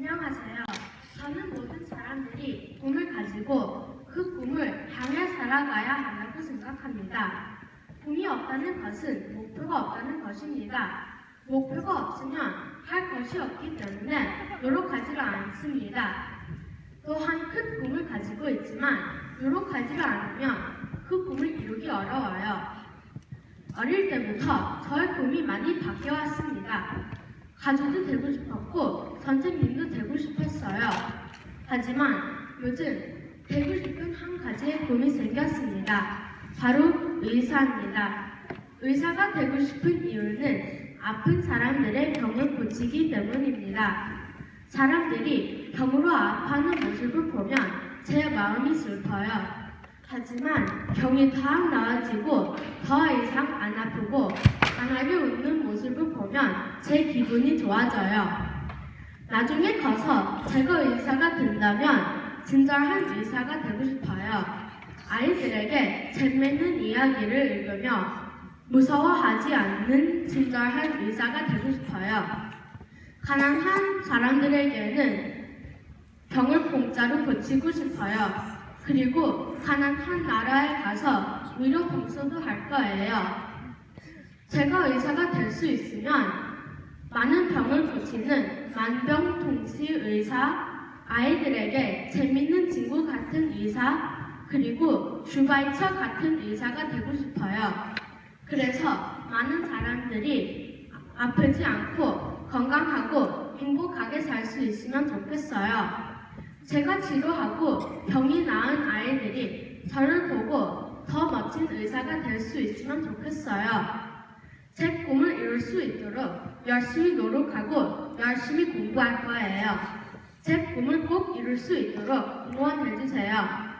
안녕하세요. 저는 모든 사람들이 꿈을 가지고 그 꿈을 향해 살아가야 한다고 생각합니다. 꿈이 없다는 것은 목표가 없다는 것입니다. 목표가 없으면 할 것이 없기 때문에 노력하지를 않습니다. 또한 큰 꿈을 가지고 있지만 노력하지를 않으면 그 꿈을 이루기 어려워요. 어릴 때부터 저의 꿈이 많이 바뀌어왔습니다. 가수도 되고 싶었고 선생님도 되고 싶었어요. 하지만 요즘 되고 싶은 한 가지의 꿈이 생겼습니다. 바로 의사입니다. 의사가 되고 싶은 이유는 아픈 사람들의 병을 고치기 때문입니다. 사람들이 병으로 아파하는 모습을 보면 제 마음이 슬퍼요. 하지만 병이 다 나아지고 더 이상 안 아프고 강하게 웃는 모습을 보면 제 기분이 좋아져요. 나중에 커서 제가 의사가 된다면 친절한 의사가 되고 싶어요. 아이들에게 재밌는 이야기를 읽으며 무서워하지 않는 친절한 의사가 되고 싶어요. 가난한 사람들에게는 병을 공짜로 고치고 싶어요. 그리고 가난한 나라에 가서 위로 봉사도 할 거예요. 제가 의사가 될 수 있으면 많은 병을 고치는 만병통치 의사, 아이들에게 재밌는 친구 같은 의사, 그리고 슈바이처 같은 의사가 되고 싶어요. 그래서 많은 사람들이 아프지 않고 건강하고 행복하게 살 수 있으면 좋겠어요. 제가 치료하고 병이 나은 아이들이 저를 보고 더 멋진 의사가 될 수 있으면 좋겠어요. 제 꿈을 이룰 수 있도록 열심히 노력하고 열심히 공부할 거예요. 제 꿈을 꼭 이룰 수 있도록 응원해주세요.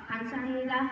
감사합니다.